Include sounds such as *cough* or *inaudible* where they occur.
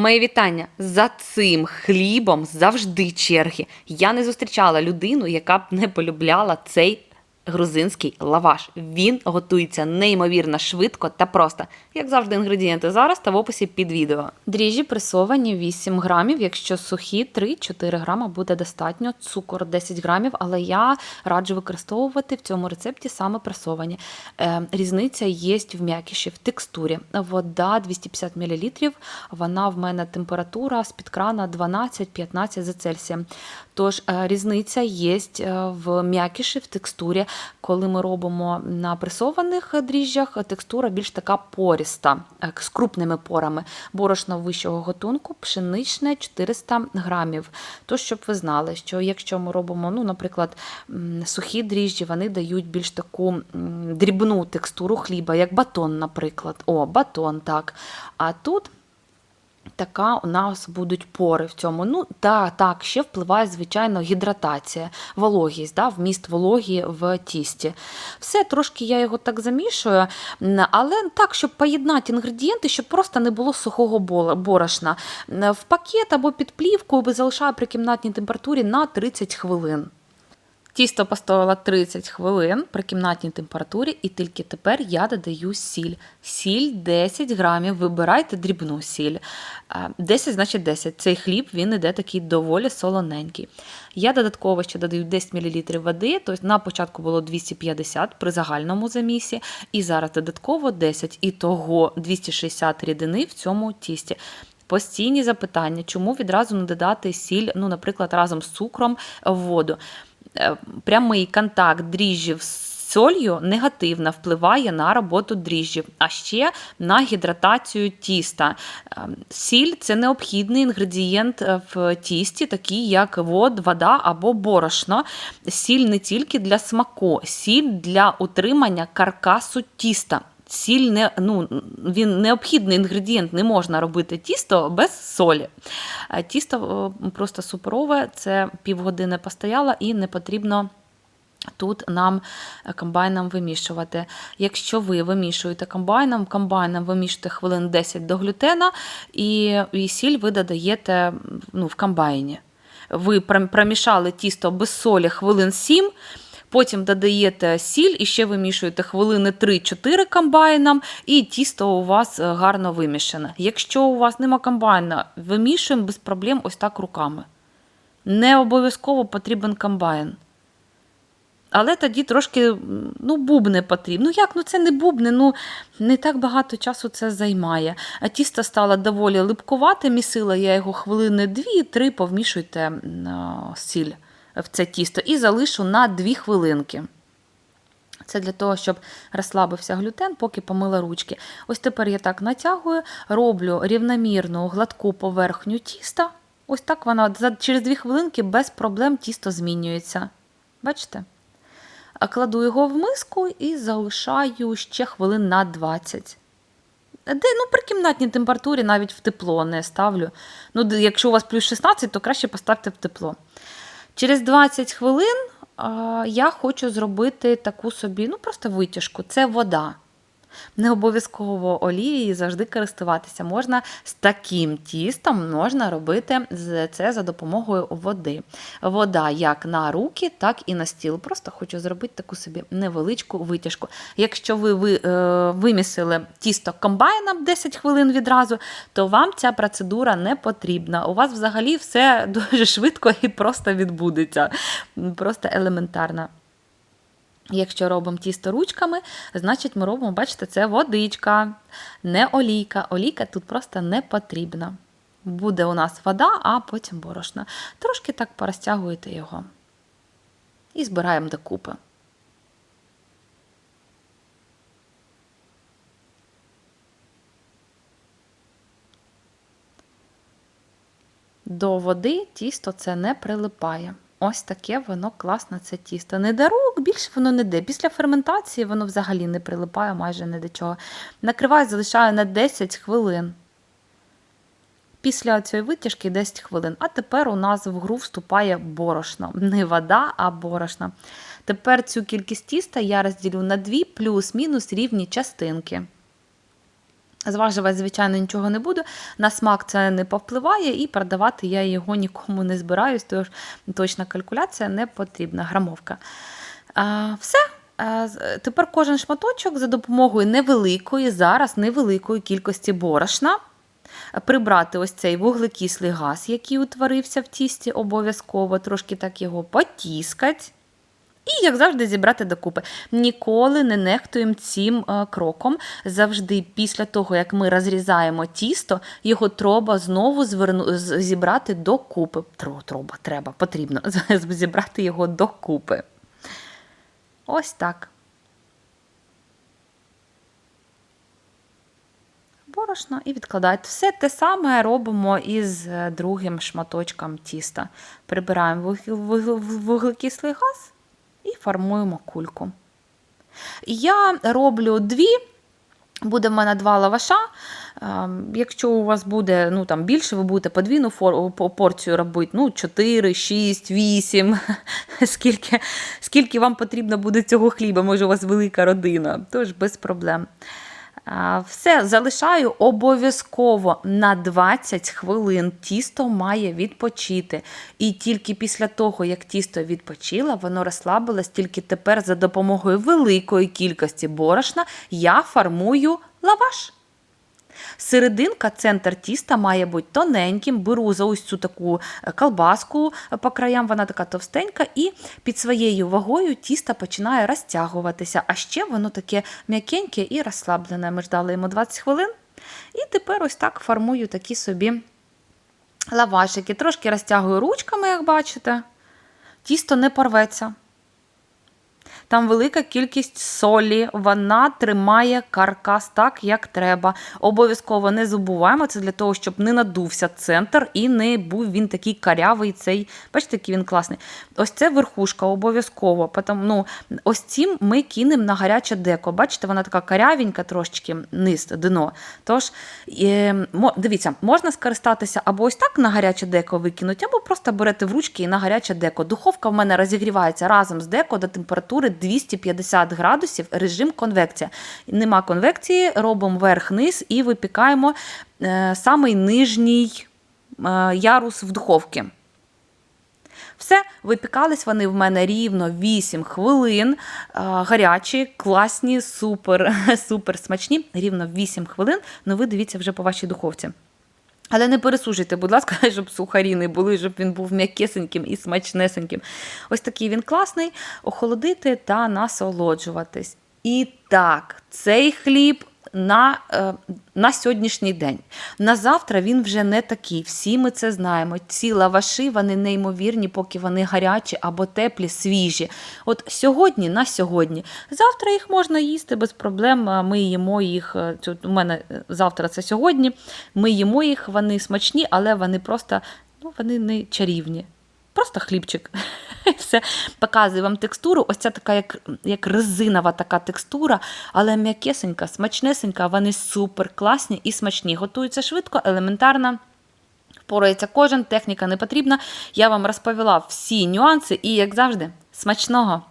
Моє вітання за цим хлібом завжди черги. Я не зустрічала людину, яка б не полюбляла цей грузинський лаваш. Він готується неймовірно швидко та просто. Як завжди, інгредієнти зараз та в описі під відео. Дріжджі пресовані 8 грамів. Якщо сухі, 3-4 грама буде достатньо. Цукор 10 грамів, але я раджу використовувати в цьому рецепті саме пресовані. Е, різниця є в м'якіші, в текстурі. Вода 250 мл, вона в мене температура з-під крана 12-15 за Цельсієм. Тож е, різниця є в м'якіші, в текстурі. Коли ми робимо на пресованих дріжджах, текстура більш така поріста, е, з крупними порами. Борошно вищого готунку, пшеничне 400 грамів. То, щоб ви знали, що якщо ми робимо, ну, наприклад, сухі дріжджі, вони дають більш таку дрібну текстуру хліба, як батон, наприклад. О, батон, так. А тут Така у нас будуть пори в цьому. Ну, да, так, ще впливає, звичайно, гідратація, вологість, да, вміст вологі в тісті. Все, трошки я його так замішую, але так, щоб поєднати інгредієнти, щоб просто не було сухого борошна. В пакет або під плівку залишаю при кімнатній температурі на 30 хвилин. Тісто постояло 30 хвилин при кімнатній температурі, і тільки тепер я додаю сіль. Сіль 10 грамів. Вибирайте дрібну сіль. Е, 10 значить 10. Цей хліб він іде такий доволі солоненький. Я додатково ще додаю 10 мл води, тобто на початку було 250 при загальному замісі, і зараз додатково 10, і того 260 рідини в цьому тісті. Постійні запитання, чому відразу не додати сіль, ну, наприклад, разом з цукром в воду. Е, Прямий контакт дріжджів з солью негативно впливає на роботу дріжджів, а ще на гідратацію тіста. Е, Сіль це необхідний інгредієнт е, в тісті, такий як вод, вода або борошно. Сіль не тільки для смаку, сіль для утримання каркасу тіста. Сіль не, ну, він необхідний інгредієнт, не можна робити тісто без солі. Е, Тісто е, просто суперове, це півгодини постояло і не потрібно. Тут нам е, комбайном вимішувати. Якщо ви вимішуєте комбайном, комбайном вимішуєте хвилин 10 до глютена, і, і сіль ви додаєте ну, в комбайні. Ви промішали тісто без солі хвилин 7, потім додаєте сіль і ще вимішуєте хвилини 3-4 комбайном, і тісто у вас е, гарно вимішане. Якщо у вас нема комбайна, вимішуємо без проблем ось так руками. Не обов'язково потрібен комбайн. Але тоді трошки ну, бубни потрібно. Ну як, ну це не бубни, ну не так багато часу це займає. А тісто стало доволі липкувате, місила я його хвилини 2-3, повмішуйте сіль в це тісто і залишу на 2 хвилинки. Це для того, щоб розслабився глютен, поки помила ручки. Ось тепер я так натягую, роблю рівномірну гладку поверхню тіста. Ось так вона через 2 хвилинки без проблем тісто змінюється. Бачите? Кладу його в миску і залишаю ще хвилин на 20. Де, ну, при кімнатній температурі навіть в тепло не ставлю. Ну, якщо у вас плюс 16, то краще поставте в тепло. Через 20 хвилин я хочу зробити таку собі, ну просто витяжку. Це вода. Не обов'язково олією завжди користуватися. Можна з таким тістом можна робити це за допомогою води. Вода як на руки, так і на стіл. Просто хочу зробити таку собі невеличку витяжку. Якщо ви, ви е, вимісили тісто комбайном 10 хвилин відразу, то вам ця процедура не потрібна. У вас взагалі все *laughs* дуже швидко і просто відбудеться. Просто елементарно. Якщо робимо тісто ручками, значить ми робимо, бачите, це водичка, не олійка. Олійка тут просто не потрібна. Буде у нас вода, а потім борошно. Трошки так порозтягуєте його. І збираємо докупи. До води тісто це не прилипає. Ось таке воно класне це тісто. Не до більше воно не де. Після ферментації воно взагалі не прилипає майже ні до чого. Накриваю, залишаю на 10 хвилин. Після цієї витяжки 10 хвилин. А тепер у нас в гру вступає борошно. Не вода, а борошно. Тепер цю кількість тіста я розділю на дві плюс-мінус рівні частинки. Зважувати, звичайно, нічого не буду. На смак це не повпливає, і продавати я його нікому не збираюсь, тож точна калькуляція не потрібна, грамовка. А, все. Тепер кожен шматочок за допомогою невеликої, зараз невеликої кількості борошна. Прибрати ось цей вуглекислий газ, який утворився в тісті, обов'язково, трошки так його потіскати. І, як завжди, зібрати докупи. Ніколи не нехтуємо цим е, кроком. Завжди, після того, як ми розрізаємо тісто, його треба знову зверну, зібрати докупи. Треба, треба, потрібно зібрати його докупи. Ось так. Борошно і відкладайте. Все те саме робимо із е, другим шматочком тіста. Прибираємо вуг- вуг- вуглекислий газ і формуємо кульку. Я роблю дві. Буде в мене два лаваша. Ем, Якщо у вас буде ну, там, більше, ви будете подвійну порцію робити, ну, 4, 6, 8, скільки, скільки вам потрібно буде цього хліба, може у вас велика родина, тож без проблем. Все, залишаю обов'язково на 20 хвилин. Тісто має відпочити. І тільки після того, як тісто відпочило, воно розслабилось, тільки тепер за допомогою великої кількості борошна я формую лаваш. Серединка, центр тіста має бути тоненьким. Беру за ось цю таку е, колбаску е, по краям, вона така товстенька, і під своєю вагою тісто починає розтягуватися. А ще воно таке м'якеньке і розслаблене. Ми ждали йому 20 хвилин. І тепер ось так формую такі собі лавашики. Трошки розтягую ручками, як бачите. Тісто не порветься. Там велика кількість солі, вона тримає каркас так, як треба. Обов'язково не забуваємо це для того, щоб не надувся центр і не був він такий карявий. Цей, бачите, який він класний. Ось це верхушка обов'язково. Ну, ось цим ми кинемо на гаряче деко. Бачите, вона така карявенька трошечки низ, дно. Тож, дивіться, можна скористатися або ось так на гаряче деко викинути, або просто берете в ручки і на гаряче деко. Духовка в мене розігрівається разом з деко до температури 250 градусів, режим конвекція. Нема конвекції, робимо верх-низ і випікаємо е, самий нижній е, ярус в духовці. Все, випікались вони в мене рівно 8 хвилин. А, Гарячі, класні, супер, *laughs* супер смачні. Рівно 8 хвилин. Ну ви дивіться вже по вашій духовці. Але не пересушуйте, будь ласка, *laughs* щоб сухарі не були, щоб він був м'якесеньким і смачнесеньким. Ось такий він класний. Охолодити та насолоджуватись. І так, цей хліб на, е, на сьогоднішній день. На завтра він вже не такий. Всі ми це знаємо. Ці лаваші вони неймовірні, поки вони гарячі або теплі, свіжі. От сьогодні на сьогодні. Завтра їх можна їсти без проблем. Ми їмо їх. е, У мене е, завтра це сьогодні. Ми їмо їх, вони смачні, але вони просто ну, вони не чарівні. Просто хлібчик. *laughs* Все. Показую вам текстуру. Ось ця така, як, як резинова така текстура, але м'якесенька, смачнесенька, вони супер класні і смачні. Готуються швидко, елементарно. Впорається кожен, техніка не потрібна. Я вам розповіла всі нюанси і, як завжди, смачного!